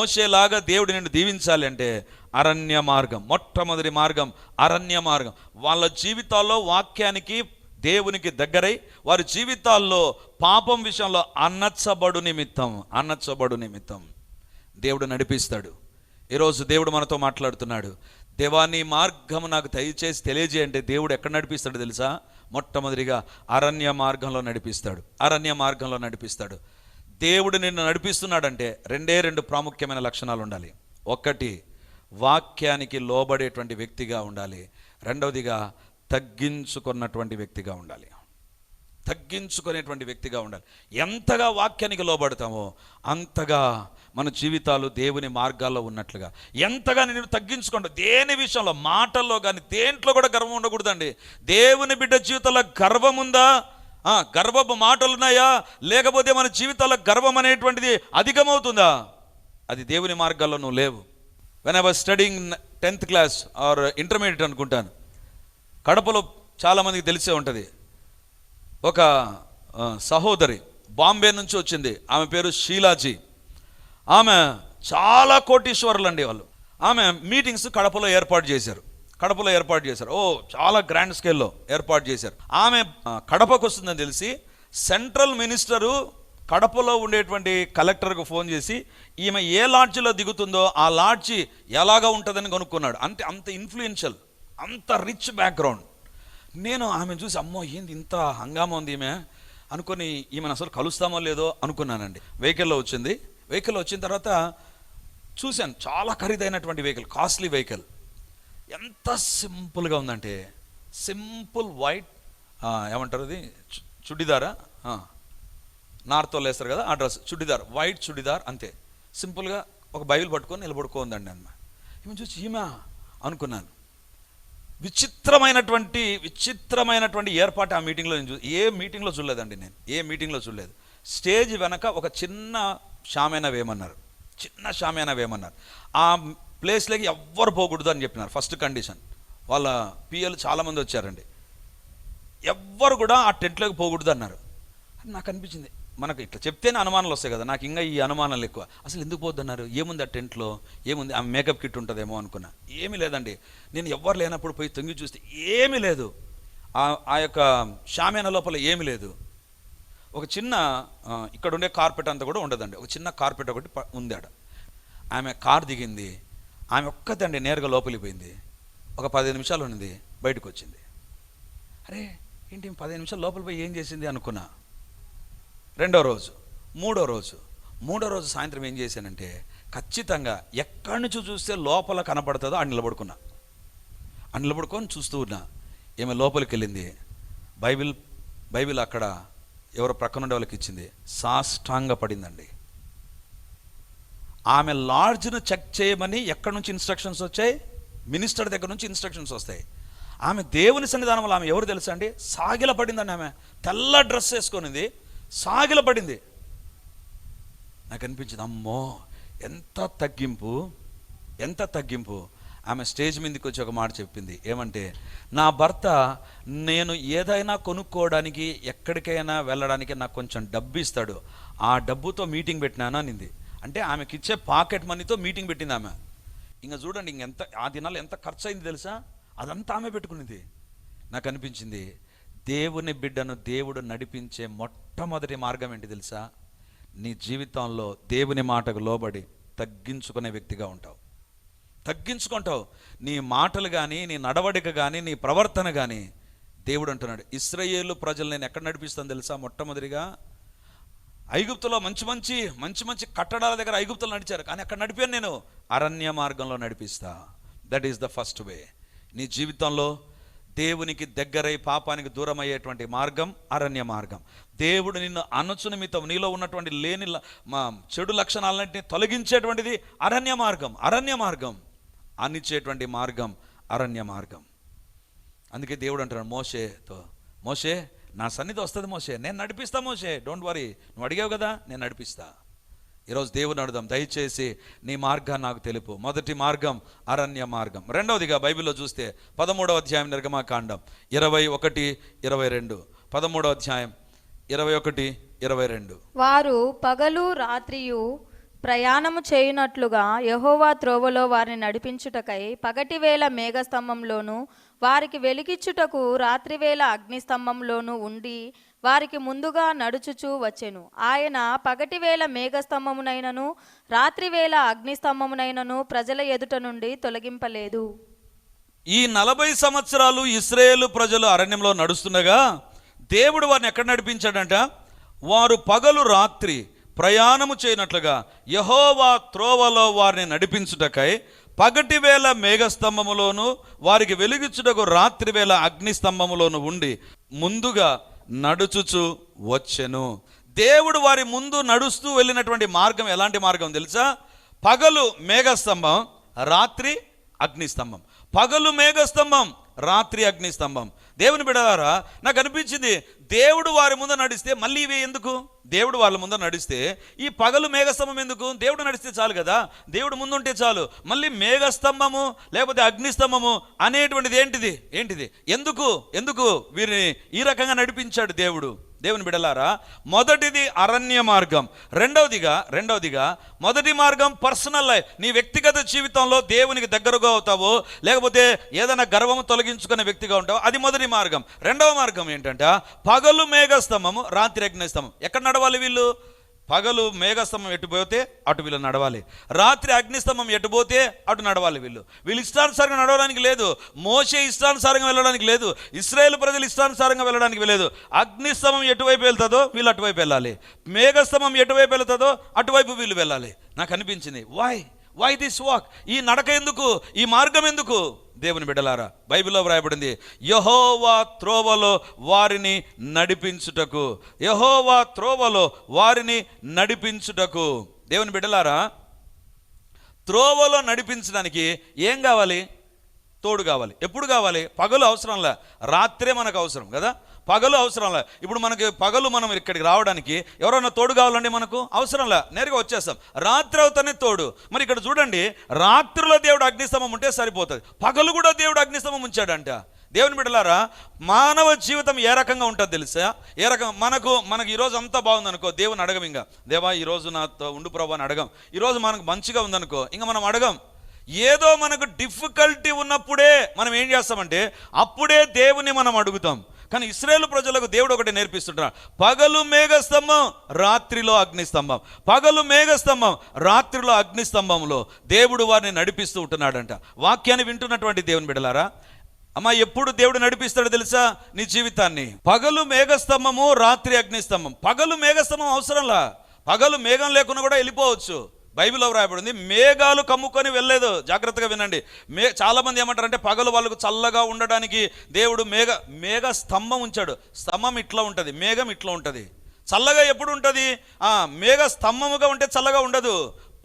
మోసేలాగా దేవుడు నిన్ను దీవించాలి అంటే అరణ్య మార్గం మొట్టమొదటి మార్గం అరణ్య మార్గం. వాళ్ళ జీవితాల్లో వాక్యానికి దేవునికి దగ్గరై వారి జీవితాల్లో పాపం విషయంలో అన్నచ్చబడు నిమిత్తం అన్నచ్చబడు నిమిత్తం దేవుడు నడిపిస్తాడు. ఈరోజు దేవుడు మనతో మాట్లాడుతున్నాడు. దేవాని మార్గం నాకు దయచేసి తెలియజేయంటే దేవుడు ఎక్కడ నడిపిస్తాడు తెలుసా? మొట్టమొదటిగా అరణ్య మార్గంలో నడిపిస్తాడు. అరణ్య మార్గంలో నడిపిస్తాడు. దేవుడు నిన్ను నడిపిస్తున్నాడంటే రెండే రెండు ప్రాముఖ్యమైన లక్షణాలు ఉండాలి. ఒకటి వాక్యానికి లోబడేటువంటి వ్యక్తిగా ఉండాలి. రెండవదిగా తగ్గించుకున్నటువంటి వ్యక్తిగా ఉండాలి. తగ్గించుకునేటువంటి వ్యక్తిగా ఉండాలి. ఎంతగా వాక్యానికి లోబడతామో అంతగా మన జీవితాలు దేవుని మార్గాల్లో ఉన్నట్లుగా. ఎంతగా నేను తగ్గించుకోండి. దేని విషయంలో? మాటల్లో కానీ దేంట్లో కూడా గర్వం ఉండకూడదండి. దేవుని బిడ్డ జీవితంలో గర్వం ఉందా? గర్వపు మాటలు ఉన్నాయా లేకపోతే మన జీవితాల్లో గర్వం అనేటువంటిది అధికమవుతుందా? అది దేవుని మార్గాల్లో నువ్వు లేవు when I was studying tenth class or intermediate అనుకుంటాను కడపలో చాలామందికి తెలిసే ఉంటుంది. ఒక సహోదరి బాంబే నుంచి వచ్చింది. ఆమె పేరు షీలాజీ. ఆమె చాలా కోటీశ్వరులు అండి వాళ్ళు. ఆమె మీటింగ్స్ కడపలో ఏర్పాటు చేశారు. కడపలో ఏర్పాటు చేశారు. ఓ చాలా గ్రాండ్ స్కేల్లో ఏర్పాటు చేశారు. ఆమె కడపకు వస్తుందని తెలిసి సెంట్రల్ మినిస్టరు కడపలో ఉండేటువంటి కలెక్టర్కు ఫోన్ చేసి ఈమె ఏ లాడ్జిలో దిగుతుందో ఆ లాడ్జి ఎలాగా ఉంటుందని కనుక్కున్నాడు. అంటే అంత ఇన్ఫ్లుయెన్షియల్ అంత రిచ్ బ్యాక్గ్రౌండ్ నేను ఆమె చూసి అమ్మో ఏంది ఇంత హంగామా ఉంది ఈమె? అనుకొని ఈమెను అసలు కలుస్తామో లేదో అనుకున్నానండి. వెహికల్లో వచ్చింది. వెహికల్లో వచ్చిన తర్వాత చూశాను చాలా ఖరీదైనటువంటి వెహికల్ కాస్ట్లీ వెహికల్ ఎంత సింపుల్గా ఉందంటే సింపుల్ వైట్ ఏమంటారు అది చుడిదారా? ఆ, నార్తో వేస్తారు కదా ఆ డ్రెస్. చుడిదార్ వైట్ చుడిదార్ అంతే. సింపుల్గా ఒక బైబిల్ పట్టుకొని నిలబడుకోందండి అన్న ఈమె చూసి ఈమె అనుకున్నాను. విచిత్రమైనటువంటి విచిత్రమైనటువంటి ఏర్పాటు ఆ మీటింగ్లో నేను చూ ఏ మీటింగ్లో చూడలేదండి నేను. ఏ మీటింగ్లో చూడలేదు. స్టేజ్ వెనక ఒక చిన్న షామేనా వేయమన్నారు. చిన్న షామేనా వేయమన్నారు. ఆ ప్లేస్లోకి ఎవ్వరు పోకూడదు అని చెప్పినారు ఫస్ట్ కండిషన్. వాళ్ళ పిఎలు చాలామంది వచ్చారండి. ఎవ్వరు కూడా ఆ టెంట్లోకి పోకూడదు అన్నారు. అని నాకు అనిపించింది. మనకు ఇట్లా చెప్తేనే అనుమానాలు వస్తాయి కదా నాకు ఇంకా ఈ అనుమానాలు ఎక్కువ. అసలు ఎందుకు పోద్దన్నారు ఏముంది ఆ టెంట్లో? ఏముంది? ఆ మేకప్ కిట్ ఉంటుందేమో అనుకున్నా. ఏమీ లేదండి. నేను ఎవ్వరు లేనప్పుడు పోయి తొంగి చూస్తే ఏమీ లేదు. ఆ ఆ యొక్క షామేన లోపల ఏమీ లేదు. ఒక చిన్న ఇక్కడ ఉండే కార్పెట్ అంతా కూడా ఉండదండి. ఒక చిన్న కార్పెట్ ఒకటి ప- ఉంది ఆడ ఆమె కార్ దిగింది. ఆమె ఒక్కదండి నేరుగా లోపలికి పోయింది. ఒక పదిహేను నిమిషాలు ఉన్నది బయటకు వచ్చింది. అరే ఏంటి పదిహేను నిమిషాలు లోపల పోయి ఏం చేసింది అనుకున్నా. రెండో రోజు మూడో రోజు మూడో రోజు సాయంత్రం ఏం చేశానంటే ఖచ్చితంగా ఎక్కడి నుంచి చూస్తే లోపల కనపడుతుందో ఆ నిలబడుకున్నా. ఆ నిలబడుకొని చూస్తూ ఉన్నా. ఈమె లోపలికి వెళ్ళింది? బైబిల్ బైబిల్ అక్కడ ఎవరో ప్రక్కన ఉండే వాళ్ళకి ఇచ్చింది. సాష్టాంగ పడిందండి ఆమె లాడ్జ్ను చెక్ చేయమని ఎక్కడి నుంచి ఇన్స్ట్రక్షన్స్ వచ్చాయి? మినిస్టర్ దగ్గర నుంచి ఇన్స్ట్రక్షన్స్ వస్తాయి. ఆమె దేవుని సన్నిధానం వల్ల ఆమె ఎవరు తెలుసా అండి? సాగిల పడిందండి ఆమె. తెల్ల డ్రెస్ వేసుకొనింది. సాగిల పడింది. నాకు అనిపించింది అమ్మో ఎంత తగ్గింపు ఎంత తగ్గింపు. ఆమె స్టేజ్ మీదకి వచ్చి ఒక మాట చెప్పింది. ఏమంటే నా భర్త నేను ఏదైనా కొనుక్కోవడానికి ఎక్కడికైనా వెళ్ళడానికి నాకు కొంచెం డబ్బు ఇస్తాడు. ఆ డబ్బుతో మీటింగ్ పెట్టినాను అనింది. అంటే ఆమెకి ఇచ్చే పాకెట్ మనీతో మీటింగ్ పెట్టింది ఆమె ఇంకా చూడండి ఇంకెంత ఆ దినాలు ఎంత ఖర్చు అయింది తెలుసా? అదంతా ఆమె పెట్టుకునేది. నాకు అనిపించింది దేవుని బిడ్డను దేవుడు నడిపించే మొట్టమొదటి మార్గం ఏంటి తెలుసా? నీ జీవితంలో దేవుని మాటకు లోబడి తగ్గించుకునే వ్యక్తిగా ఉంటావు. తగ్గించుకుంటావు. నీ మాటలు కానీ నీ నడవడిక కానీ నీ ప్రవర్తన కానీ దేవుడు అంటున్నాడు. ఇస్రయేలు ప్రజలు నేను ఎక్కడ నడిపిస్తాను తెలుసా మొట్టమొదటిగా? ఐగుప్తులో మంచి మంచి మంచి మంచి కట్టడాల దగ్గర ఐగుప్తులు నడిచారు. కానీ అక్కడ నడిపాను నేను. అరణ్య మార్గంలో నడిపిస్తా. That is the first way నీ జీవితంలో దేవునికి దగ్గరై పాపానికి దూరం అయ్యేటువంటి మార్గం అరణ్య మార్గం. దేవుడు నిన్ను అనచు నిమిత్తం నీలో ఉన్నటువంటి లేని మా చెడు లక్షణాలన్నింటినీ తొలగించేటువంటిది అరణ్య మార్గం అరణ్య మార్గం అనిచ్చేటువంటి మార్గం అరణ్య మార్గం. అందుకే దేవుడు అంటున్నాడు మోషేతో మోషే నా సన్నిధి వస్తుంది మోసే నేను నడిపిస్తా మోసే డోంట్ వరీ నువ్వు అడిగావు కదా నేను నడిపిస్తా. ఈరోజు దేవుని అడుదాం దయచేసి నీ మార్గాన్ని నాకు తెలుపు. మొదటి మార్గం అరణ్య మార్గం. రెండవదిగా బైబిల్లో చూస్తే పదమూడవ అధ్యాయం నిర్గమాకాండం. ఇరవై ఒకటి ఇరవై రెండు. పదమూడవ అధ్యాయం ఇరవై ఒకటి ఇరవై రెండు. వారు పగలు రాత్రియు ప్రయాణము చేయునట్లుగా యహోవా త్రోవలో వారిని నడిపించుటకై పగటివేళ మేఘస్తంభంలోను వారికి వెలిగిచ్చుటకు రాత్రివేళ అగ్నిస్తంభంలోను ఉండి వారికి ముందుగా నడుచుచూ వచ్చెను. ఆయన పగటివేళ మేఘస్తంభమునైనను రాత్రివేళ అగ్నిస్తంభమునైనను ప్రజల ఎదుట నుండి తొలగింపలేదు. ఈ నలభై సంవత్సరాలు ఇస్రాయేలు ప్రజలు అరణ్యంలో నడుస్తుండగా దేవుడు వారిని ఎక్కడ నడిపించాడంట? వారు పగలు రాత్రి ప్రయాణము చేయనట్లుగా యహోవా త్రోవలో వారిని నడిపించుటకై పగటివేళ మేఘస్తంభములోను వారికి వెలుగుచుటకు రాత్రివేళ అగ్నిస్తంభములోను ఉండి ముందుగా నడుచుచు వచ్చెను. దేవుడు వారి ముందు నడుస్తూ వెళ్ళినటువంటి మార్గం ఎలాంటి మార్గం తెలుసా? పగలు మేఘస్తంభం రాత్రి అగ్నిస్తంభం. పగలు మేఘస్తంభం రాత్రి అగ్నిస్తంభం. దేవుని బిడలారా నాకు అనిపించింది దేవుడు వారి ముందు నడిస్తే మళ్ళీ ఇవి ఎందుకు? దేవుడు వాళ్ళ ముందు నడిస్తే ఈ పగలు మేఘస్తంభం ఎందుకు? దేవుడు నడిస్తే చాలు కదా దేవుడు ముందుంటే చాలు. మళ్ళీ మేఘస్తంభము లేకపోతే అగ్నిస్తంభము అనేటువంటిది ఏంటిది? ఏంటిది? ఎందుకు? ఎందుకు? వీరిని ఈ రకంగా నడిపించాడు దేవుడు. దేవుని బిడలారా మొదటిది అరణ్య మార్గం. రెండవదిగా రెండవదిగా మొదటి మార్గం పర్సనల్ లైఫ్. నీ వ్యక్తిగత జీవితంలో దేవునికి దగ్గరగా అవుతావో లేకపోతే ఏదైనా గర్వము తొలగించుకునే వ్యక్తిగా ఉంటావు అది మొదటి మార్గం. రెండవ మార్గం ఏంటంటే పగలు మేఘస్తంభము రాత్రి అగ్నిస్తంభం. ఎక్కడ నడవాలి వీళ్ళు? పగలు మేఘస్తంభం ఎట్టుపోతే అటు వీళ్ళు నడవాలి. రాత్రి అగ్నిస్తంభం ఎట్టుపోతే అటు నడవాలి వీళ్ళు. వీళ్ళు ఇష్టానుసారంగా నడవడానికి లేదు. మోసే ఇష్టానుసారంగా వెళ్ళడానికి లేదు. ఇస్రాయేల్ ప్రజలు ఇష్టానుసారంగా వెళ్ళడానికి లేదు అగ్నిస్తంభం ఎటువైపు వెళ్తుందో వీళ్ళు అటువైపు వెళ్ళాలి. మేఘస్తంభం ఎటువైపు వెళ్తుందో అటువైపు వీళ్ళు వెళ్ళాలి. నాకు అనిపించింది వాయ్ వై దిస్ వాక్ ఈ నడక ఎందుకు? ఈ మార్గం ఎందుకు? దేవుని బిడ్డలారా బైబిల్లో వ్రాయబడింది యహోవా త్రోవలో వారిని నడిపించుటకు. యహోవా త్రోవలో వారిని నడిపించుటకు. దేవుని బిడ్డలారా త్రోవలో నడిపించడానికి ఏం కావాలి? తోడు కావాలి. ఎప్పుడు కావాలి? పగలు అవసరంలే. రాత్రే మనకు అవసరం కదా? పగలు అవసరంలే ఇప్పుడు మనకి పగలు మనం ఇక్కడికి రావడానికి ఎవరైనా తోడు కావాలండి మనకు? అవసరంలే నేరుగా వచ్చేస్తాం. రాత్రి అవుతానే తోడు. మరి ఇక్కడ చూడండి రాత్రిలో దేవుడు అగ్నిస్తంభం ఉంటే సరిపోతుంది. పగలు కూడా దేవుడు అగ్నిస్తంభం ఉంచాడంట. దేవుని బిడ్డలారా మానవ జీవితం ఏ రకంగా ఉంటుంది తెలుసా? ఏ రకం మనకు మనకు ఈరోజు అంతా బాగుంది అనుకో దేవుని అడగం ఇంకా దేవా ఈరోజు నాతో ఉండు ప్రభు అని అడగం. ఈరోజు మనకు మంచిగా ఉందనుకో ఇంకా మనం అడగం. ఏదో మనకు డిఫికల్టీ ఉన్నప్పుడే మనం ఏం చేస్తామంటే అప్పుడే దేవుని మనం అడుగుతాం. కానీ ఇస్రాయేల్ ప్రజలకు దేవుడు ఒకటి నేర్పిస్తుంటారు పగలు మేఘస్తంభం రాత్రిలో అగ్నిస్తంభం. పగలు మేఘస్తంభం రాత్రిలో అగ్నిస్తంభంలో దేవుడు వారిని నడిపిస్తూ ఉంటున్నాడంట. వాక్యాన్ని వింటున్నటువంటి దేవుని బిడలారా అమ్మా ఎప్పుడు దేవుడు నడిపిస్తాడో తెలుసా? నీ జీవితాన్ని. పగలు మేఘస్తంభము రాత్రి అగ్నిస్తంభం. పగలు మేఘస్తంభం అవసరంలా? పగలు మేఘం లేకుండా కూడా వెళ్ళిపోవచ్చు. బైబిల్లో వ్రాయబడింది మేఘాలు కమ్ముకొని వెళ్ళలేదు. జాగ్రత్తగా వినండి. మే చాలామంది ఏమంటారంటే పగలు వాళ్ళకు చల్లగా ఉండడానికి దేవుడు మేఘ మేఘ స్తంభం ఉంచాడు. స్తంభం ఇట్లా ఉంటుంది మేఘం ఇట్లా ఉంటుంది. చల్లగా ఎప్పుడు ఉంటుంది? ఆ మేఘ స్తంభముగా ఉంటే చల్లగా ఉండదు.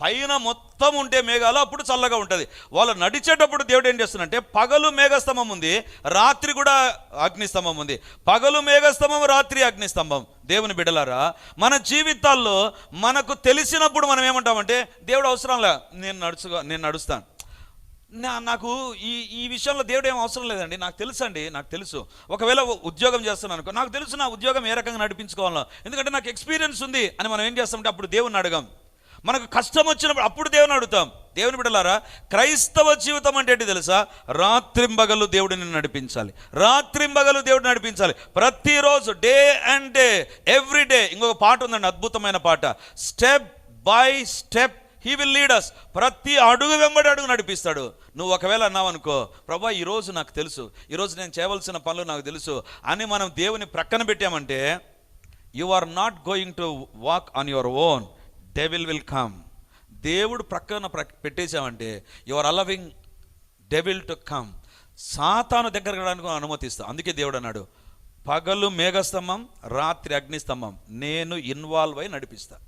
పైన మొత్తం ఉంటే మేఘాలు అప్పుడు చల్లగా ఉంటుంది. వాళ్ళు నడిచేటప్పుడు దేవుడు ఏం చేస్తున్నాడంటే పగలు మేఘస్తంభం ఉంది రాత్రి కూడా అగ్నిస్తంభం ఉంది. పగలు మేఘస్తంభం రాత్రి అగ్నిస్తంభం. దేవుని బిడలారా మన జీవితాల్లో మనకు తెలిసినప్పుడు మనం ఏమంటామంటే దేవుడు అవసరంలే నేను నడుచుగా నేను నడుస్తాను. నా నాకు ఈ ఈ విషయంలో దేవుడు ఏం అవసరం లేదండి. నాకు తెలుసు అండి నాకు తెలుసు. ఒకవేళ ఉద్యోగం చేస్తున్నాను అనుకో నాకు తెలుసు నా ఉద్యోగం ఏ రకంగా నడిపించుకోవాలో. ఎందుకంటే నాకు ఎక్స్పీరియన్స్ ఉంది అని మనం ఏం చేస్తామంటే అప్పుడు దేవుని అడగం. మనకు కష్టం వచ్చినప్పుడు అప్పుడు దేవుని అడుగుతాం. దేవుని బిడ్డలారా క్రైస్తవ జీవితం అంటే ఏంటి తెలుసా? రాత్రింబగలు దేవుడిని నడిపించాలి. రాత్రింబగలు దేవుడిని నడిపించాలి. ప్రతిరోజు day and day every day. ఇంకొక పాట ఉందండి అద్భుతమైన పాట. Step by step he will lead us ప్రతి అడుగు వెంబడి అడుగు నడిపిస్తాడు. నువ్వు ఒకవేళ అన్నావు అనుకో ప్రభా ఈరోజు నాకు తెలుసు. ఈరోజు నేను చేయవలసిన పనులు నాకు తెలుసు. అని మనం దేవుని ప్రక్కన పెట్టామంటే you are not going to walk on your own devil will come దేవుడు ప్రక్కన ప్రక్- పెట్టేశామంటే your allowing devil to come. సాతాను దగ్గర రావడానికి అనుమతిస్తాం అందుకే దేవుడు అన్నాడు పగలు మేఘస్తంభం రాత్రి అగ్నిస్తంభం నేను ఇన్వాల్వ్ అయి నడిపిస్తా.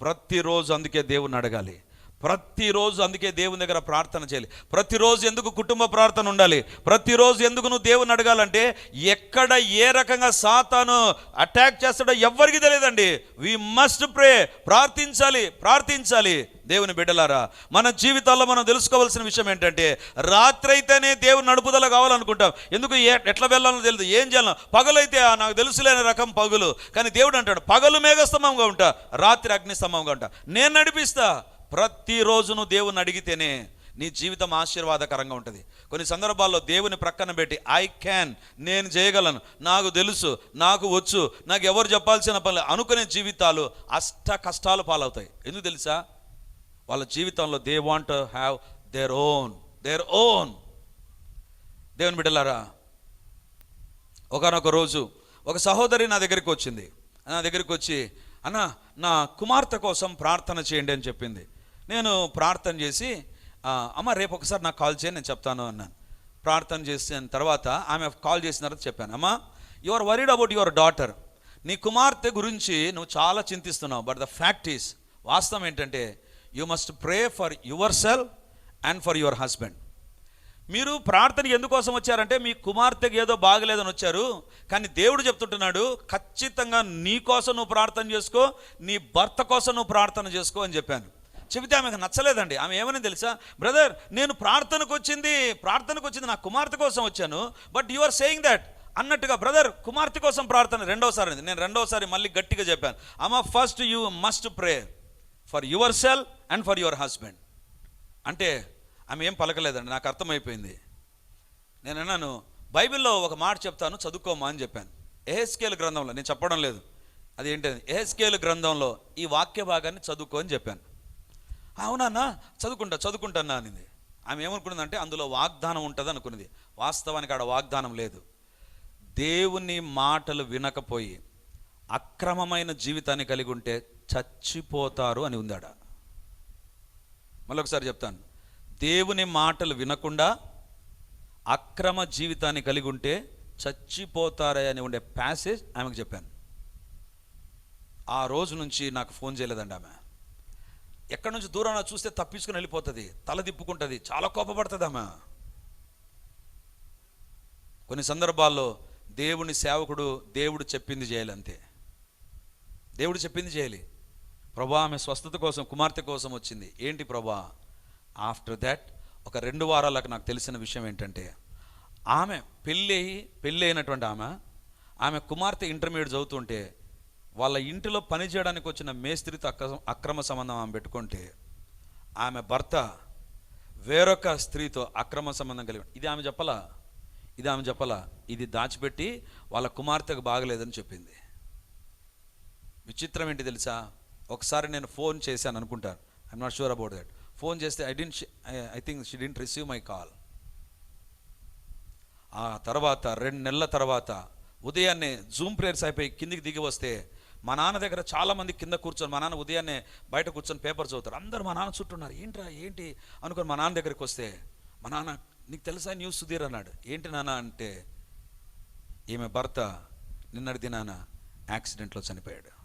ప్రతిరోజు అందుకే దేవుని అడగాలి. ప్రతిరోజు అందుకే దేవుని దగ్గర ప్రార్థన చేయాలి. ప్రతిరోజు ఎందుకు కుటుంబ ప్రార్థన ఉండాలి? ప్రతిరోజు ఎందుకు నువ్వు దేవుని అడగాలంటే ఎక్కడ ఏ రకంగా సాతాను అటాక్ చేస్తాడో ఎవ్వరికి తెలియదండి. వి మస్ట్ ప్రే ప్రార్థించాలి ప్రార్థించాలి. దేవుని బిడ్డలారా మన జీవితాల్లో మనం తెలుసుకోవాల్సిన విషయం ఏంటంటే రాత్రి అయితేనే దేవుని నడుపుదల కావాలనుకుంటాం. ఎందుకు ఏ- ఎట్లా వెళ్ళాలో తెలియదు ఏం చేయాలో. పగలైతే "ఆ, నాకు తెలుసులేని రకం పగులు. కానీ దేవుడు అంటాడు పగలు మేఘస్తంభంగా ఉంటా రాత్రి అగ్నిస్తంభంగా ఉంటా. నేను నడిపిస్తా. ప్రతిరోజు నువ్వు దేవుని అడిగితేనే నీ జీవితం ఆశీర్వాదకరంగా ఉంటుంది. కొన్ని సందర్భాల్లో దేవుని ప్రక్కన పెట్టి ఐ క్యాన్ నేను చేయగలను నాకు తెలుసు నాకు వచ్చు నాకు ఎవరు చెప్పాల్సిన పని అనుకునే జీవితాలు అష్ట కష్టాలు పాలవుతాయి. ఎందుకు తెలుసా? వాళ్ళ జీవితంలో they want have their own their own దేవుని బిడ్డలారా ఒకనొక రోజు ఒక సహోదరి నా దగ్గరికి వచ్చింది. నా దగ్గరికి వచ్చి అన్న నా కుమార్తె కోసం ప్రార్థన చేయండి అని చెప్పింది. నేను ప్రార్థన చేసి అమ్మ రేపు ఒకసారి నాకు కాల్ చేయండి నేను చెప్తాను అన్నాను. ప్రార్థన చేసిన తర్వాత ఆమె కాల్ చేసిన తర్వాత చెప్పాను అమ్మా you are worried about your daughter నీ కుమార్తె గురించి నువ్వు చాలా చింతిస్తున్నావు బట్ ద ఫ్యాక్ట్ ఈస్ వాస్తవం ఏంటంటే you must pray for your self and for your husband మీరు ప్రార్థన ఎందుకోసం వచ్చారంటే మీ కుమార్తెకి ఏదో బాగలేదని వచ్చారు కానీ దేవుడు చెప్తుంటున్నాడు ఖచ్చితంగా నీ కోసం నువ్వు ప్రార్థన చేసుకో నీ భర్త కోసం నువ్వు ప్రార్థన చేసుకో అని చెప్పాను. చెబితే ఆమెకు నచ్చలేదండి. ఆమె ఏమని తెలుసా? బ్రదర్ నేను ప్రార్థనకు వచ్చింది ప్రార్థనకు వచ్చింది నా కుమార్తె కోసం వచ్చాను but you are saying that. అన్నట్టుగా బ్రదర్ కుమార్తె కోసం ప్రార్థన. రెండోసారి అంది. నేను రెండోసారి మళ్ళీ గట్టిగా చెప్పాను. అమ్మ first you must pray for your self and for your husband. అంటే ఆమె ఏం పలకలేదండి. నాకు అర్థమైపోయింది. నేను అన్నాను బైబిల్లో ఒక మాట చెప్తాను చదువుకోమా అని చెప్పాను. ఎహెస్కేల్ గ్రంథంలో నేను చెప్పడం లేదు. అది ఏంటది ఎహెస్కేల్ గ్రంథంలో ఈ వాక్య భాగాన్ని చదువుకో అని చెప్పాను. అవునన్నా చదువుకుంటా చదువుకుంటానా అనింది. ఆమె ఏమనుకున్నదంటే అందులో వాగ్దానం ఉంటుంది అనుకున్నది. వాస్తవానికి ఆడ వాగ్దానం లేదు. దేవుని మాటలు వినకపోయి అక్రమమైన జీవితాన్ని కలిగి ఉంటే చచ్చిపోతారు అని ఉందాడ. మళ్ళొకసారి చెప్తాను. దేవుని మాటలు వినకుండా అక్రమ జీవితాన్ని కలిగి ఉంటే చచ్చిపోతారే అని ఉండే ప్యాసేజ్ ఆమెకు చెప్పాను. ఆ రోజు నుంచి నాకు ఫోన్ చేయలేదండి ఆమె. ఎక్కడి నుంచి దూరం చూస్తే తప్పించుకుని వెళ్ళిపోతుంది తల తిప్పుకుంటుంది చాలా కోపపడుతుంది ఆమె. కొన్ని సందర్భాల్లో దేవుని సేవకుడు దేవుడు చెప్పింది చేయాలి అంతే. దేవుడు చెప్పింది చేయాలి. ప్రభా ఆమె స్వస్థత కోసం కుమార్తె కోసం వచ్చింది. ఏంటి ప్రభా? ఆఫ్టర్ దాట్ ఒక రెండు వారాలకు నాకు తెలిసిన విషయం ఏంటంటే ఆమె పెళ్ళి పెళ్ళి అయినటువంటి ఆమె ఆమె కుమార్తె ఇంటర్మీడియట్ చదువుతుంటే వాళ్ళ ఇంటిలో పని చేయడానికి వచ్చిన మేస్త్రితో అక్ర అక్రమ సంబంధం ఆమె పెట్టుకుంటే ఆమె భర్త వేరొక స్త్రీతో అక్రమ సంబంధం కలిగి ఇది ఆమె చెప్పలా? ఇది ఆమె చెప్పలా? ఇది దాచిపెట్టి వాళ్ళ కుమార్తెకు బాగలేదని చెప్పింది. విచిత్రం ఏంటి తెలుసా? ఒకసారి నేను ఫోన్ చేశాను అనుకుంటాను I'm not sure about that phone చేస్తే I didn't I think she didn't receive my call ఆ తర్వాత రెండు నెలల తర్వాత ఉదయాన్నే జూమ్ ప్రేయర్స్ అయిపోయి కిందికి దిగి వస్తే మా నాన్న దగ్గర చాలామంది కింద కూర్చొని మా నాన్న ఉదయాన్నే బయట కూర్చొని పేపర్ చదువుతారు. అందరు మా నాన్న చుట్టున్నారు. ఏంట్రా ఏంటి? అనుకుని మా నాన్న దగ్గరికి వస్తే మా నాన్న నీకు తెలుసా న్యూస్ సుధీర్ అన్నాడు. ఏంటి నాన్న? అంటే ఈమె భర్త నిన్నటి దినాన యాక్సిడెంట్లో చనిపోయాడు.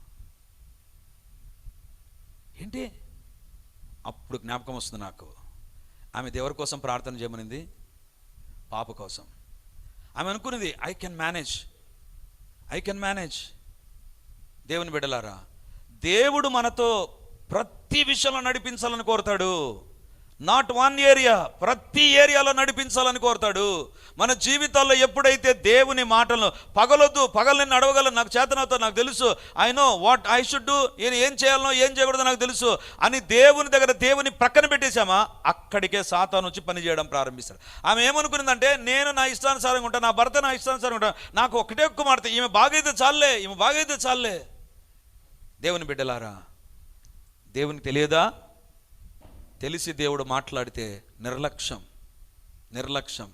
ఏంటి? అప్పుడు జ్ఞాపకం వస్తుంది నాకు. ఆమె దేవుడి కోసం ప్రార్థన చేయమనింది? పాప కోసం. ఆమె అనుకున్నది I can manage I can manage దేవుని బిడ్డలారా దేవుడు మనతో ప్రతి విషయంలో నడిపించాలని కోరుతాడు. నాట్ వన్ ఏరియా ప్రతి ఏరియాలో నడిపించాలని కోరుతాడు. మన జీవితాల్లో ఎప్పుడైతే దేవుని మాటలను పగలొద్దు పగలని నడవగల నాకు చేతనవుతా నాకు తెలుసు. I know what I should do నేను ఏం చేయాలనో ఏం చేయకూడదో నాకు తెలుసు. అని దేవుని దగ్గర దేవుని ప్రక్కన పెట్టేశామా? అక్కడికే సాతాను వచ్చి పని చేయడం ప్రారంభిస్తాడు. ఆమె ఏమనుకున్నదంటే నేను నా ఇష్టానుసారంగా ఉంటాను నా భర్త నా ఇష్టానుసారంగా ఉంటాను నాకు ఒకటే కుమార్తె ఈమె బాగైతే చాలే ఈమె బాగైతే చాలే దేవుని బిడ్డలారా దేవునికి తెలియదా? తెలిసి దేవుడు మాట్లాడితే నిర్లక్ష్యం నిర్లక్ష్యం.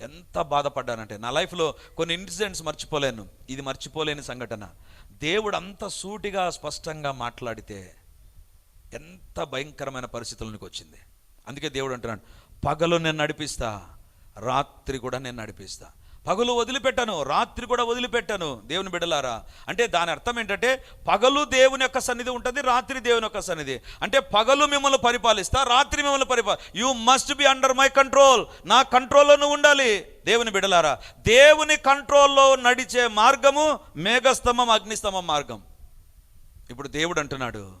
ఎంత బాధపడ్డానంటే నా లైఫ్లో కొన్ని ఇన్సిడెంట్స్ మర్చిపోలేను. ఇది మర్చిపోలేని సంఘటన. దేవుడు అంత సూటిగా స్పష్టంగా మాట్లాడితే ఎంత భయంకరమైన పరిస్థితులకు వచ్చింది. అందుకే దేవుడు అంటున్నాడు పగలు నేను నడిపిస్తా రాత్రి కూడా నేను నడిపిస్తా. పగలు వదిలిపెట్టాను రాత్రి కూడా వదిలిపెట్టాను దేవుని బిడ్డలారా. అంటే దాని అర్థం ఏంటంటే పగలు దేవుని యొక్క సన్నిధి ఉంటుంది రాత్రి దేవుని యొక్క సన్నిధి. అంటే పగలు మిమ్మల్ని పరిపాలిస్తా రాత్రి మిమ్మల్ని పరిపాల you must be under my control నా కంట్రోల్లో నువ్వు ఉండాలి దేవుని బిడలారా దేవుని కంట్రోల్లో నడిచే మార్గము మేఘస్తంభం అగ్నిస్తంభం మార్గం. ఇప్పుడు దేవుడు అంటున్నాడు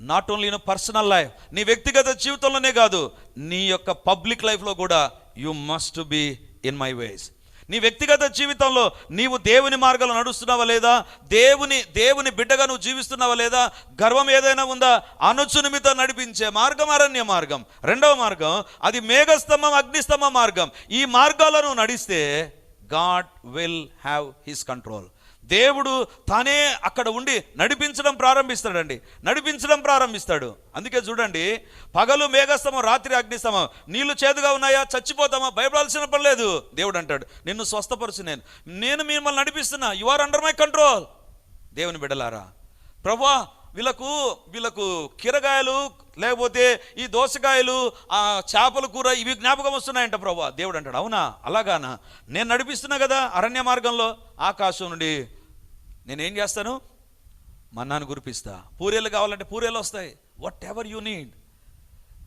not only in personal life నీ వ్యక్తిగత జీవితంలోనే కాదు నీ యొక్క పబ్లిక్ లైఫ్లో కూడా you must be in my ways నీ వ్యక్తిగత జీవితంలో నీవు దేవుని మార్గంలో నడుస్తున్నావా లేదా? దేవుని దేవుని బిడ్డగా నువ్వు జీవిస్తున్నావా లేదా? గర్వం ఏదైనా ఉందా? అనుచు నిమిత్తం నడిపించే మార్గం అరణ్య మార్గం. రెండవ మార్గం అది మేఘస్తంభం అగ్నిస్తంభ మార్గం. ఈ మార్గాలను నడిస్తే God will have his control దేవుడు తానే అక్కడ ఉండి నడిపించడం ప్రారంభిస్తాడండి. నడిపించడం ప్రారంభిస్తాడు. అందుకే చూడండి పగలు మేఘస్తమం రాత్రి అగ్నిస్తమం నీళ్ళు చేదుగా ఉన్నాయా చచ్చిపోతామా భయపడాల్సిన పని లేదు దేవుడు అంటాడు. నిన్ను స్వస్థపరచు నేను. నేను మిమ్మల్ని నడిపిస్తున్నా. You are under my control దేవుని బిడలారా ప్రభా వీళ్ళకు వీళ్ళకు కీరగాయలు లేకపోతే ఈ దోసకాయలు ఆ చేపల కూర ఇవి జ్ఞాపకం వస్తున్నాయంట ప్రభా. దేవుడు అంటాడు అవునా? అలాగానా? నేను నడిపిస్తున్నా కదా అరణ్య మార్గంలో. ఆకాశం నుండి నేనేం చేస్తాను? మన్నాను గురిపిస్తా పూరేలు కావాలంటే పూరేలు వస్తాయి. వాట్ ఎవర్ యూ నీడ్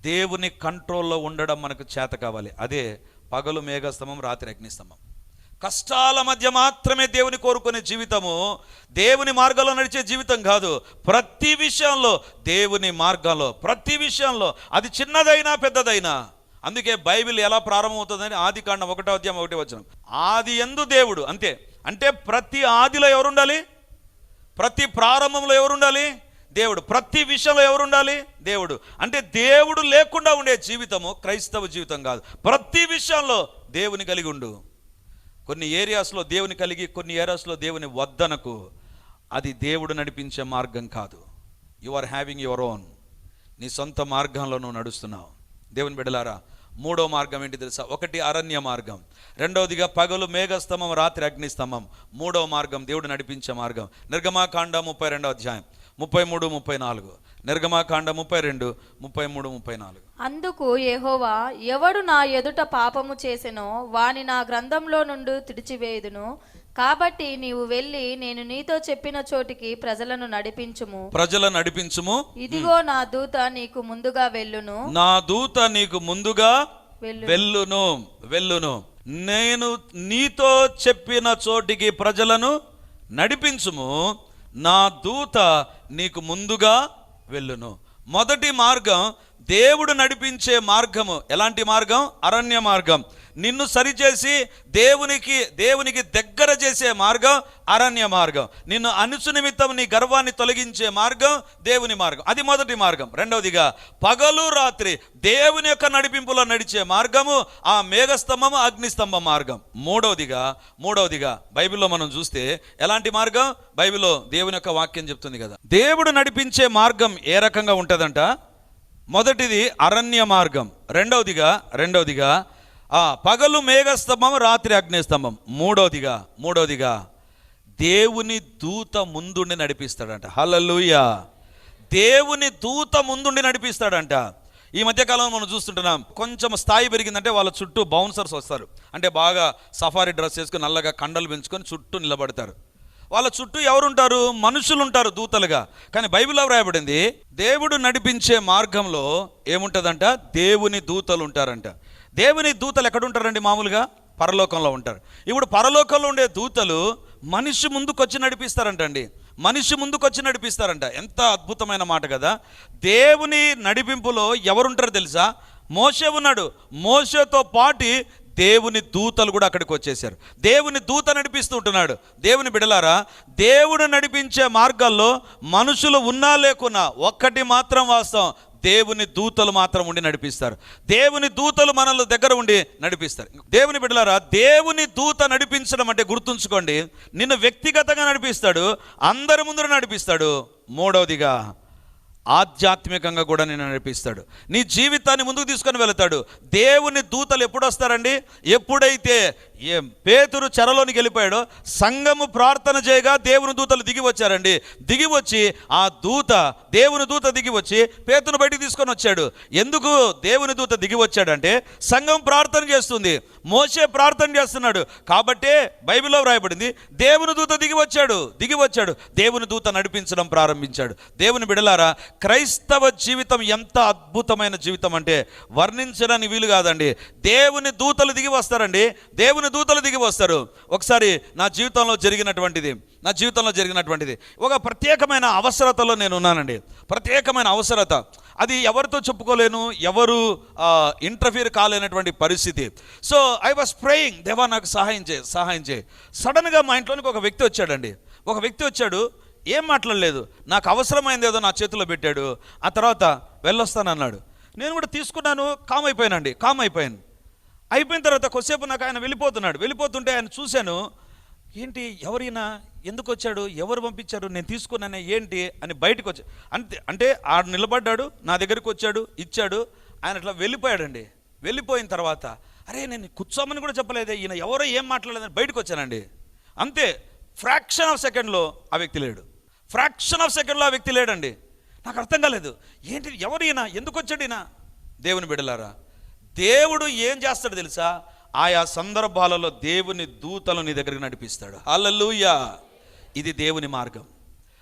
దేవుని కంట్రోల్లో ఉండడం మనకు చేత కావాలి. అదే పగలు మేఘస్తంభం రాత్రి అగ్నిస్తంభం. కష్టాల మధ్య మాత్రమే దేవుని కోరుకునే జీవితము దేవుని మార్గంలో నడిచే జీవితం కాదు. ప్రతి విషయంలో దేవుని మార్గంలో ప్రతి విషయంలో. అది చిన్నదైనా పెద్దదైనా. అందుకే బైబిల్ ఎలా ప్రారంభమవుతుందని ఆది కాండం ఒకటో అధ్యాయం ఒకటి వచ్చిన ఆది ఎందు దేవుడు అంతే. అంటే ప్రతి ఆదిలో ఎవరు ఉండాలి ప్రతి ప్రారంభంలో ఎవరు ఉండాలి దేవుడు. ప్రతి విషయంలో ఎవరుండాలి? దేవుడు. అంటే దేవుడు లేకుండా ఉండే జీవితము క్రైస్తవ జీవితం కాదు. ప్రతి విషయంలో దేవుని కలిగి ఉండు. కొన్ని ఏరియాస్లో దేవుని కలిగి కొన్ని ఏరియాస్లో దేవుని వద్దనకు అది దేవుడు నడిపించే మార్గం కాదు. You are having your own నీ సొంత మార్గంలో నువ్వు నడుస్తున్నావు. దేవుని బిడలారా మూడో మార్గం ఏంటి తెలుసా? ఒకటి అరణ్య మార్గం. రెండవదిగా పగలు మేఘస్తంభం రాత్రి అగ్నిస్తంభం. మూడవ మార్గం దేవుడు నడిపించే మార్గం. నిర్గమాకాండ ముప్పై రెండో అధ్యాయం. ముప్పై మూడు ముప్పై నాలుగు. నిర్గమాకాండ ముప్పై రెండు ముప్పై మూడు ముప్పై నాలుగు. అందుకు యెహోవా ఎవడు నా ఎదుట పాపము చేసెనో వాని నా గ్రంథంలో నుండి తుడిచివేయుదును. కాబట్టి నీవు వెళ్ళి నేను నీతో చెప్పిన చోటికి ప్రజలను నడిపించుము. ప్రజల నడిపించుము. ఇదిగో నా దూత నీకు ముందుగా వెళ్ళును. నా దూత నీకు ముందుగా వెళ్ళు వెళ్ళును వెళ్ళును. నేను నీతో చెప్పిన చోటికి ప్రజలను నడిపించుము. నా దూత నీకు ముందుగా వెళ్ళును. మొదటి మార్గం దేవుడు నడిపించే మార్గము. ఎలాంటి మార్గం? అరణ్య మార్గం. నిన్ను సరిచేసి దేవునికి దేవునికి దగ్గర చేసే మార్గం అరణ్య మార్గం. నిన్ను అనుసు నిమిత్తం నీ గర్వాన్ని తొలగించే మార్గం దేవుని మార్గం. అది మొదటి మార్గం. రెండవదిగా పగలు రాత్రి దేవుని యొక్క నడిపింపులో నడిచే మార్గము ఆ మేఘస్తంభము అగ్నిస్తంభం మార్గం. మూడవదిగా మూడవదిగా బైబిల్లో మనం చూస్తే ఎలాంటి మార్గం? బైబిల్లో దేవుని యొక్క వాక్యం చెప్తుంది కదా. దేవుడు నడిపించే మార్గం ఏ రకంగా ఉంటుందంట? మొదటిది అరణ్య మార్గం. రెండవదిగా రెండవదిగా పగలు మేఘస్తంభం రాత్రి అగ్నిస్తంభం. మూడవదిగా మూడవదిగా దేవుని దూత ముందుండి నడిపిస్తాడంట. హలలుయ దేవుని దూత ముందుండి నడిపిస్తాడంట. ఈ మధ్యకాలంలో మనం చూస్తుంటున్నాం కొంచెం స్థాయి పెరిగిందంటే వాళ్ళ చుట్టూ బౌన్సర్స్ వస్తారు. అంటే బాగా సఫారీ డ్రెస్ వేసుకొని నల్లగా కండలు పెంచుకొని చుట్టూ నిలబడతారు. వాళ్ళ చుట్టూ ఎవరుంటారు? మనుషులు ఉంటారు దూతలుగా. కానీ బైబిల్లో వ్రాయబడింది దేవుడు నడిపించే మార్గంలో ఏముంటుందంట? దేవుని దూతలు ఉంటారంట దేవుని దూతలు ఎక్కడ ఉంటారండి మామూలుగా? పరలోకంలో ఉంటారు. ఇప్పుడు పరలోకంలో ఉండే దూతలు మనిషి ముందుకొచ్చి నడిపిస్తారంటండి. మనిషి ముందుకొచ్చి నడిపిస్తారంట. ఎంత అద్భుతమైన మాట కదా. దేవుని నడిపింపులో ఎవరుంటారు తెలుసా? మోసే ఉన్నాడు. మోసతో పాటి దేవుని దూతలు కూడా అక్కడికి వచ్చేసారు దేవుని దూత నడిపిస్తూ ఉంటున్నాడు. దేవుని బిడలారా దేవుడు నడిపించే మార్గాల్లో మనుషులు ఉన్నా లేకున్నా ఒక్కటి మాత్రం వాస్తవం. దేవుని దూతలు మాత్రం ఉండి నడిపిస్తారు. దేవుని దూతలు మనల దగ్గర ఉండి నడిపిస్తారు. దేవుని బిడ్డలారా దేవుని దూత నడిపించడం అంటే గుర్తుంచుకోండి. నిన్ను వ్యక్తిగతంగా నడిపిస్తాడు అందరి ముందర నడిపిస్తాడు. మూడవదిగా ఆధ్యాత్మికంగా కూడా నేను నడిపిస్తాడు. నీ జీవితాన్ని ముందుకు తీసుకొని వెళతాడు. దేవుని దూతలు ఎప్పుడు వస్తారండి? ఎప్పుడైతే ఏ పేతురు చెరలోనికి వెళ్ళిపోయాడో సంఘము ప్రార్థన చేయగా దేవుని దూతలు దిగి వచ్చారండి. దిగి వచ్చి ఆ దూత దేవుని దూత దిగి వచ్చి పేతును బయటికి తీసుకొని వచ్చాడు. ఎందుకు దేవుని దూత దిగి వచ్చాడంటే సంఘం ప్రార్థన చేస్తుంది మోసే ప్రార్థన చేస్తున్నాడు. కాబట్టే బైబిల్లో వ్రాయబడింది దేవుని దూత దిగి వచ్చాడు దిగి వచ్చాడు. దేవుని దూత నడిపించడం ప్రారంభించాడు. దేవుని బిడలారా క్రైస్తవ జీవితం ఎంత అద్భుతమైన జీవితం అంటే వర్ణించడానికి వీలు కాదండి. దేవుని దూతలు దిగి వస్తారండి. దేవుని దూతలు దిగి వస్తారు. ఒకసారి నా జీవితంలో జరిగినటువంటిది నా జీవితంలో జరిగినటువంటిది. ఒక ప్రత్యేకమైన అవసరతలో నేను ఉన్నానండి ప్రత్యేకమైన అవసరత. అది ఎవరితో చెప్పుకోలేను ఎవరు ఇంటర్ఫీర్ కాలేనటువంటి పరిస్థితి. సో ఐ వాస్ ప్రేయింగ్ దేవా నాకు సహాయం చేయి సహాయం చేయి. సడన్గా మా ఇంట్లోనికి ఒక వ్యక్తి వచ్చాడండి. ఒక వ్యక్తి వచ్చాడు ఏం మాట్లాడలేదు. నాకు అవసరమైంది ఏదో నా చేతిలో పెట్టాడు. ఆ తర్వాత వెళ్ళొస్తానన్నాడు. నేను కూడా తీసుకున్నాను కామ్ అయిపోయానండి కామ్ అయిపోయాను. అయిపోయిన తర్వాత కొద్దిసేపు నాకు ఆయన వెళ్ళిపోతున్నాడు. వెళ్ళిపోతుంటే ఆయన చూశాను ఏంటి ఎవరైనా? ఎందుకు వచ్చాడు? ఎవరు పంపించారు? నేను తీసుకున్నానే ఏంటి? అని బయటకు వచ్చా అంతే అంటే ఆడు నిలబడ్డాడు నా దగ్గరికి వచ్చాడు ఇచ్చాడు ఆయన అట్లా వెళ్ళిపోయాడండి. వెళ్ళిపోయిన తర్వాత అరే నేను కూర్చోమని కూడా చెప్పలేదే ఈయన ఎవరో ఏం మాట్లాడలేదని బయటకు వచ్చానండి. అంతే ఫ్రాక్షన్ ఆఫ్ సెకండ్లో ఆ వ్యక్తి లేడు. ఫ్రాక్షన్ ఆఫ్ సెకండ్లో ఆ వ్యక్తి లేడండి. నాకు అర్థం కాలేదు ఏంటి ఎవరు ఈయన? ఎందుకు వచ్చాడు ఈయన? దేవుని బిడలారా దేవుడు ఏం చేస్తాడు తెలుసా? ఆయా సందర్భాలలో దేవుని దూతలు నీ దగ్గరికి నడిపిస్తాడు. హల్లెలూయా! ఇది దేవుని మార్గం.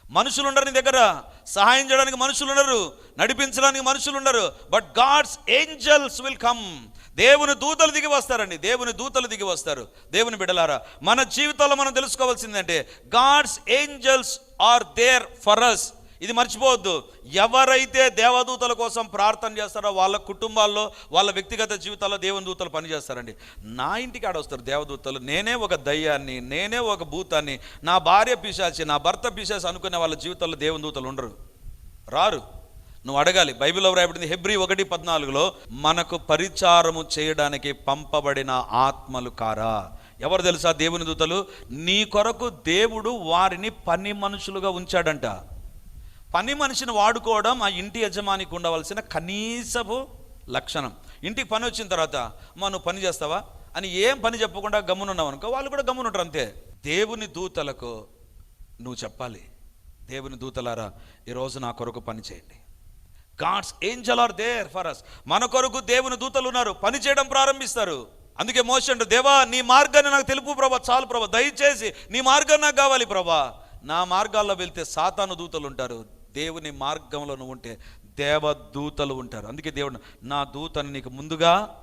మనుషులు ఉండరు నీ దగ్గర. సహాయం చేయడానికి మనుషులు ఉండరు నడిపించడానికి మనుషులు ఉండరు but God's angels will come దేవుని దూతలు దిగి వస్తారండి. దేవుని దూతలు దిగి వస్తారు. దేవుని బిడలారా మన జీవితంలో మనం తెలుసుకోవాల్సిందంటే God's angels are there for us ఇది మర్చిపోవద్దు. ఎవరైతే దేవదూతల కోసం ప్రార్థన చేస్తారో వాళ్ళ కుటుంబాల్లో వాళ్ళ వ్యక్తిగత జీవితాల్లో దేవుని దూతలు పనిచేస్తారండి. నా ఇంటికి ఆడొస్తారు దేవదూతలు. నేనే ఒక దయ్యాన్ని నేనే ఒక భూతాన్ని నా భార్య పిశాచి నా భర్త పిశాచి అనుకునే వాళ్ళ జీవితాల్లో దేవుని దూతలు ఉండరు. రారు. నువ్వు అడగాలి. బైబిల్లో రాయబడింది హెబ్రి ఒకటి పద్నాలుగులో మనకు పరిచారము చేయడానికి పంపబడిన ఆత్మలు కారా? ఎవరు తెలుసా దేవుని దూతలు? నీ కొరకు దేవుడు వారిని పని మనుషులుగా ఉంచాడంట. పని మనిషిని వాడుకోవడం ఆ ఇంటి యజమానికి ఉండవలసిన కనీసపు లక్షణం. ఇంటికి పని వచ్చిన తర్వాత మా నువ్వు పని చేస్తావా? అని ఏం పని చెప్పకుండా గమ్మునున్నావు అనుకో వాళ్ళు కూడా గమ్మునుంటారు అంతే. దేవుని దూతలకు నువ్వు చెప్పాలి. దేవుని దూతలారా ఈరోజు నా కొరకు పని చేయండి. God's angel are there for us మన కొరకు దేవుని దూతలు ఉన్నారు. పని చేయడం ప్రారంభిస్తారు. అందుకే మోసండు దేవా నీ మార్గాన్ని నాకు తెలుపు ప్రభా చాలు ప్రభా దయచేసి నీ మార్గం నాకు కావాలి ప్రభా. నా మార్గాల్లో వెళ్తే సాతాను దూతలు ఉంటారు. దేవుని మార్గంలో నువ్వు ఉంటే దేవదూతలు ఉంటారు. అందుకే దేవుడు నా దూతను నీకు ముందుగా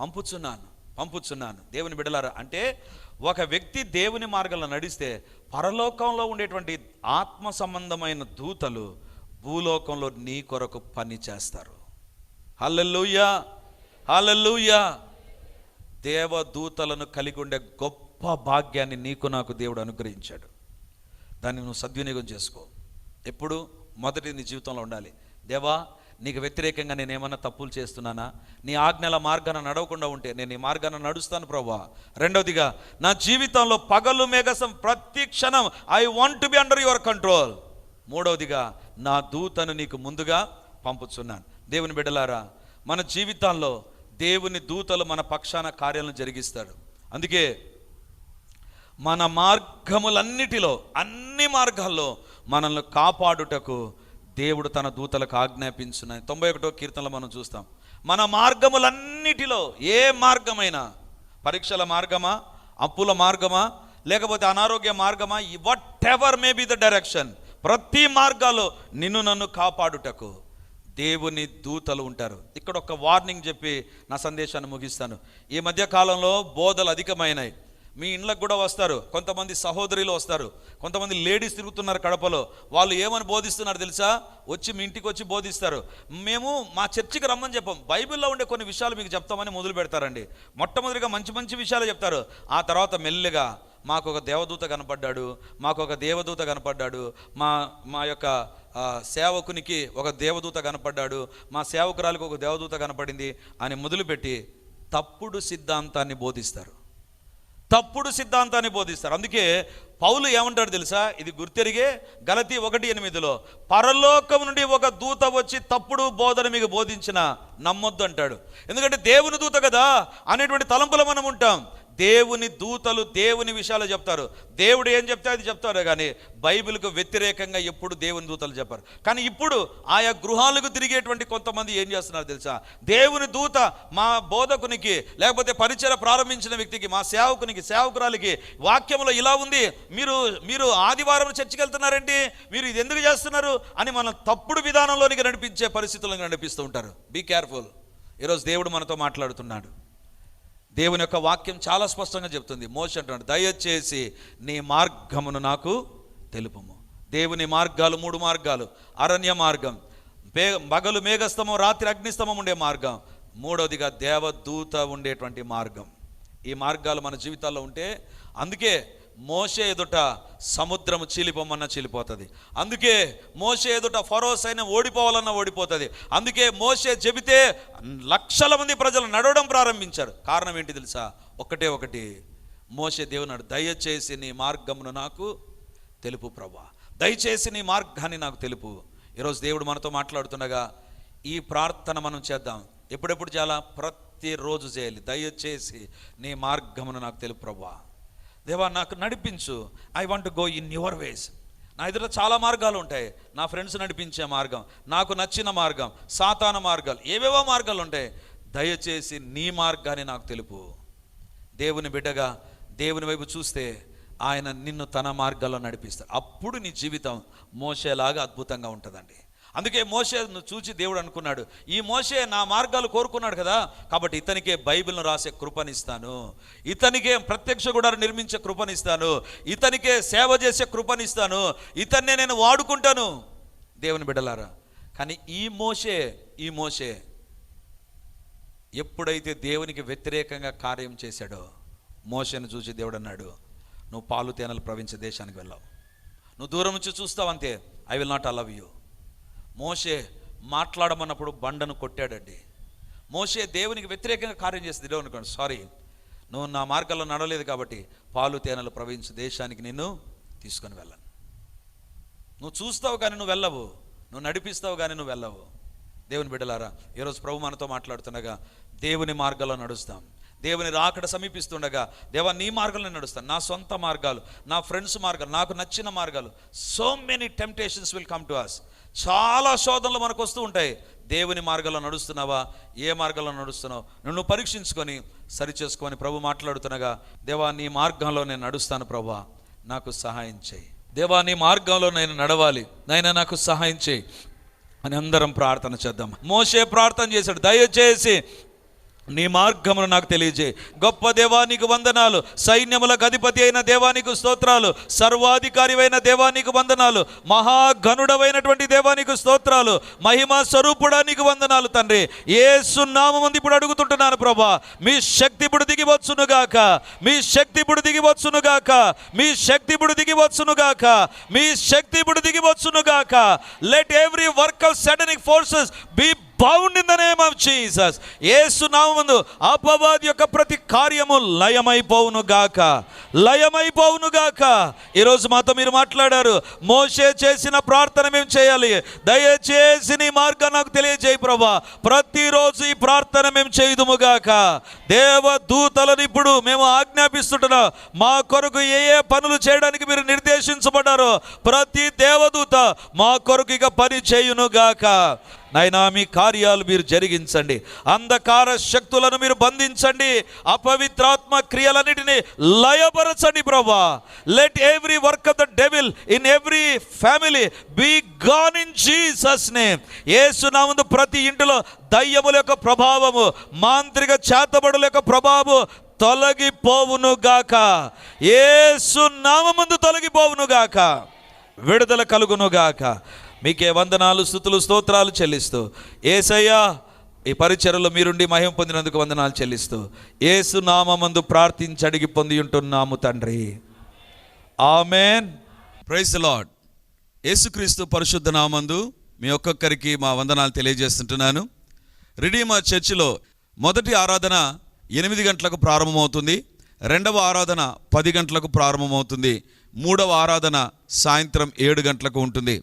పంపుచున్నాను పంపుచున్నాను. దేవుని బిడలారా అంటే ఒక వ్యక్తి దేవుని మార్గంలో నడిస్తే పరలోకంలో ఉండేటువంటి ఆత్మ సంబంధమైన దూతలు భూలోకంలో నీ కొరకు పని చేస్తారు. హల్లెలూయా హల్లెలూయా. దేవదూతలను కలిగి ఉండే గొప్ప భాగ్యాన్ని నీకు నాకు దేవుడు అనుగ్రహించాడు. దాన్ని నువ్వు సద్వినియోగం చేసుకో. ఎప్పుడు మొదటి నీ జీవితంలో ఉండాలి. దేవా నీకు వ్యతిరేకంగా నేను ఏమన్నా తప్పులు చేస్తున్నానా? నీ ఆజ్ఞల మార్గాన నడవకుండా ఉంటే నేను ఈ మార్గాన నడుస్తాను ప్రభా రెండవదిగా నా జీవితంలో పగలు మేఘసం ప్రతి క్షణం I want to be under your control మూడవదిగా నా దూతను నీకు ముందుగా పంపుచున్నాను. దేవుని బిడ్డలారా మన జీవితాల్లో దేవుని దూతలు మన పక్షాన కార్యాలను జరిగిస్తాడు అందుకే మన మార్గములన్నిటిలో అన్ని మార్గాల్లో మనల్ని కాపాడుటకు దేవుడు తన దూతలకు ఆజ్ఞాపించిన. తొంభై ఒకటో కీర్తనలో మనం చూస్తాం. మన మార్గములన్నిటిలో ఏ మార్గమైనా పరీక్షల మార్గమా అప్పుల మార్గమా లేకపోతే అనారోగ్య మార్గమా whatever may be the direction ప్రతి మార్గాల్లో నిన్ను నన్ను కాపాడుటకు దేవుని దూతలు ఉంటారు. ఇక్కడ ఒక వార్నింగ్ చెప్పి నా సందేశాన్ని ముగిస్తాను. ఈ మధ్య కాలంలో బోధలు అధికమైనాయి. మీ ఇండ్లకు కూడా వస్తారు. కొంతమంది సహోదరులు వస్తారు. కొంతమంది లేడీస్ తిరుగుతున్నారు కడపలో. వాళ్ళు ఏమని బోధిస్తున్నారు తెలుసా? వచ్చి మీ ఇంటికి వచ్చి బోధిస్తారు. మేము మా చర్చికి రమ్మని చెప్పాం. బైబిల్లో ఉండే కొన్ని విషయాలు మీకు చెప్తామని మొదలు పెడతారండి. మొట్టమొదటిగా మంచి మంచి విషయాలు చెప్తారు. ఆ తర్వాత మెల్లిగా మాకు ఒక దేవదూత కనపడ్డాడు. మాకు ఒక దేవదూత కనపడ్డాడు. మా మా యొక్క సేవకునికి ఒక దేవదూత కనపడ్డాడు. మా సేవకురాలకు ఒక దేవదూత కనపడింది అని మొదలుపెట్టి తప్పుడు సిద్ధాంతాన్ని బోధిస్తారు. తప్పుడు సిద్ధాంతాన్ని బోధిస్తారు. అందుకే పౌలు ఏమంటాడు తెలుసా? ఇది గుర్తెరిగే గలతి ఒకటి ఎనిమిదిలో పరలోకం నుండి ఒక దూత వచ్చి తప్పుడు బోధన మీకు బోధించిన నమ్మొద్దు అంటాడు. ఎందుకంటే దేవుని దూత కదా అనేటువంటి తలంపులు మనం ఉంటాం. దేవుని దూతలు దేవుని విషయాలు చెప్తారు. దేవుడు ఏం చెప్తే అది చెప్తారు కానీ బైబిల్కు వ్యతిరేకంగా ఎప్పుడు దేవుని దూతలు చెప్పారు. కానీ ఇప్పుడు ఆయా గృహాలకు తిరిగేటువంటి కొంతమంది ఏం చేస్తున్నారు తెలుసా? దేవుని దూత మా బోధకునికి లేకపోతే పరిచయ ప్రారంభించిన వ్యక్తికి మా సేవకునికి సేవకురాలికి వాక్యంలో ఇలా ఉంది మీరు మీరు ఆదివారం చర్చికి వెళ్తున్నారండి మీరు ఇది ఎందుకు చేస్తున్నారు? అని మనం తప్పుడు విధానంలోనికి నడిపించే పరిస్థితులను నడిపిస్తూ ఉంటారు. బీ కేర్ఫుల్ ఈరోజు దేవుడు మనతో మాట్లాడుతున్నాడు. దేవుని యొక్క వాక్యం చాలా స్పష్టంగా చెప్తుంది. మోష అంటున్నాడు దయచేసి నీ మార్గమును నాకు తెలుపము. దేవుని మార్గాలు మూడు మార్గాలు. అరణ్య మార్గం మే మగలు మేఘస్తమం రాత్రి అగ్నిస్తమం ఉండే మార్గం. మూడవదిగా దేవదూత ఉండేటువంటి మార్గం. ఈ మార్గాలు మన జీవితాల్లో ఉంటే అందుకే మోసే ఎదుట సముద్రము చీలిపోమన్నా చీలిపోతుంది. అందుకే మోసే ఎదుట ఫరోస్ అయినా ఓడిపోవాలన్నా ఓడిపోతుంది. అందుకే మోసే చెబితే లక్షల మంది ప్రజలు నడవడం ప్రారంభించారు. కారణం ఏంటి తెలుసా? ఒకటే ఒకటి. మోసే దేవునాడు దయచేసి నీ మార్గమును నాకు తెలుపు ప్రభా. దయచేసి నీ మార్గాన్ని నాకు తెలుపు. ఈరోజు దేవుడు మనతో మాట్లాడుతుండగా ఈ ప్రార్థన మనం చేద్దాం. ఎప్పుడెప్పుడు చాలా ప్రతిరోజు చేయాలి. దయచేసి నీ మార్గమును నాకు తెలుపు ప్రభా. దేవా నాకు నడిపించు. I want go in your ways నా ఎదుట చాలా మార్గాలు ఉంటాయి. నా ఫ్రెండ్స్ నడిపించే మార్గం నాకు నచ్చిన మార్గం సాతాన మార్గాలు ఏవేవో మార్గాలు ఉంటాయి. దయచేసి నీ మార్గాన్ని నాకు తెలుపు. దేవుని బిడ్డగా దేవుని వైపు చూస్తే ఆయన నిన్ను తన మార్గాల్లో నడిపిస్తాడు. అప్పుడు నీ జీవితం మోసేలాగా అద్భుతంగా ఉంటుందండి. అందుకే మోసేను చూచి దేవుడు అనుకున్నాడు ఈ మోసే నా మార్గాలు కోరుకున్నాడు కదా కాబట్టి ఇతనికే బైబిల్ను రాసే కృపనిస్తాను. ఇతనికే ప్రత్యక్ష గుడారు నిర్మించే కృపనిస్తాను. ఇతనికే సేవ చేసే కృపనిస్తాను. ఇతన్నే నేను వాడుకుంటాను. దేవుని బిడ్డలారా కానీ ఈ మోసే ఈ మోసే ఎప్పుడైతే దేవునికి వ్యతిరేకంగా కార్యం చేశాడో మోషను చూసి దేవుడు అన్నాడు నువ్వు పాలు తేనెలు ప్రవహించే దేశానికి వెళ్ళావు. నువ్వు దూరం నుంచి చూస్తావు అంతే I will not allow you మోషే మాట్లాడమన్నప్పుడు బండను కొట్టాడండి. మోషే దేవునికి వ్యతిరేకంగా కార్యం చేసింది. అనుకోండి సారీ నువ్వు నా మార్గంలో నడవలేదు కాబట్టి పాలు తేనెలు ప్రవహించే దేశానికి నిన్ను తీసుకొని వెళ్ళను. నువ్వు చూస్తావు కానీ నువ్వు వెళ్ళవు. నువ్వు నడిపిస్తావు కానీ నువ్వు వెళ్ళవు. దేవుని బిడ్డలారా ఈరోజు ప్రభు మనతో మాట్లాడుతుండగా దేవుని మార్గంలో నడుస్తాం. దేవుని రాకడ సమీపిస్తుండగా దేవా నీ మార్గంలో నడుస్తాను. నా సొంత మార్గాలు నా ఫ్రెండ్స్ మార్గాలు నాకు నచ్చిన మార్గాలు so many temptations will come to us చాలా శోధనలు మనకు వస్తూ ఉంటాయి. దేవుని మార్గంలో నడుస్తున్నావా? ఏ మార్గంలో నడుస్తున్నావు? నువ్వు పరీక్షించుకొని సరిచేసుకొని ప్రభు మాట్లాడుతుండగా దేవా నీ మార్గంలో నేను నడుస్తాను ప్రభా. నాకు సహాయం చేయి. దేవా నీ మార్గంలో నేను నడవాలి. నాయన నాకు సహాయం చేయి. అని అందరం ప్రార్థన చేద్దాం. మోసే ప్రార్థన చేశాడు. దయచేసి నీ మార్గమును నాకు తెలియజేయి గొప్ప దేవానికి వందనాలు. సైన్యములకు అధిపతి అయిన దేవానికి స్తోత్రాలు. సర్వాధికారి అయిన దేవానికి వందనాలు. మహాఘనుడమైనటువంటి దేవానికి స్తోత్రాలు. మహిమా స్వరూపుడానికి వందనాలు తండ్రి. ఏ సున్నామంది ఇప్పుడు అడుగుతుంటున్నాను ప్రభా. మీ శక్తి ఇప్పుడు దిగివచ్చునుగాక మీ శక్తి ఇప్పుడు దిగివచ్చునుగాక మీ శక్తి ఇప్పుడు దిగివచ్చునుగాక మీ శక్తి ఇప్పుడు దిగివచ్చునుగాక let every work of satanic forces be బాగుండిందనే మా జీసస్ ఏసునామందు అపవాది యొక్క ప్రతి కార్యము లయమైపోవును గాక. లయమైపోవును గాక. ఈరోజు మాతో మీరు మాట్లాడారు. మోషే చేసిన ప్రార్థన మేము చేయాలి. దయచేసి నీ మార్గం నాకు తెలియజేయి ప్రభా. ప్రతిరోజు ఈ ప్రార్థన మేము చేయుదుము గాక. దేవదూతలను ఇప్పుడు మేము ఆజ్ఞాపిస్తుంటున్నాం మా కొరకు ఏ ఏ పనులు చేయడానికి మీరు నిర్దేశించబడ్డారో ప్రతి దేవదూత మా కొరకు ఇక పని చేయును గాక. నాయనా మీ కార్యాలు మీరు జరిగించండి. అంధకార శక్తులను మీరు బంధించండి. అపవిత్రాత్మ క్రియలన్నిటిని లయపరచండి ప్రభా. Let every work of the devil in every family be gone in Jesus name ముందు ప్రతి ఇంటిలో దయ్యముల యొక్క ప్రభావము మాంత్రిక చేతబడుల యొక్క ప్రభావము తొలగిపోవును గాక. యేసు నామముందు తొలగిపోవును గాక. విడుదల కలుగును గాక. మీకే వందనాలు స్థుతులు స్తోత్రాలు చెల్లిస్తూ. ఏసయ్యా ఈ పరిచయలో మీరుండి మహిమ పొందినందుకు వందనాలు చెల్లిస్తూ. ఏసు నామందు ప్రార్థించి అడిగి పొంది ఉంటున్నాము తండ్రి. ఆమెన్. ప్రైజ్ లాడ్ యేసుక్రీస్తు పరిశుద్ధ నామందు మీ ఒక్కొక్కరికి మా వందనాలు తెలియజేస్తుంటున్నాను. రిడీమా చర్చిలో మొదటి ఆరాధన ఎనిమిది గంటలకు ప్రారంభమవుతుంది. రెండవ ఆరాధన పది గంటలకు ప్రారంభమవుతుంది. మూడవ ఆరాధన సాయంత్రం ఏడు గంటలకు ఉంటుంది.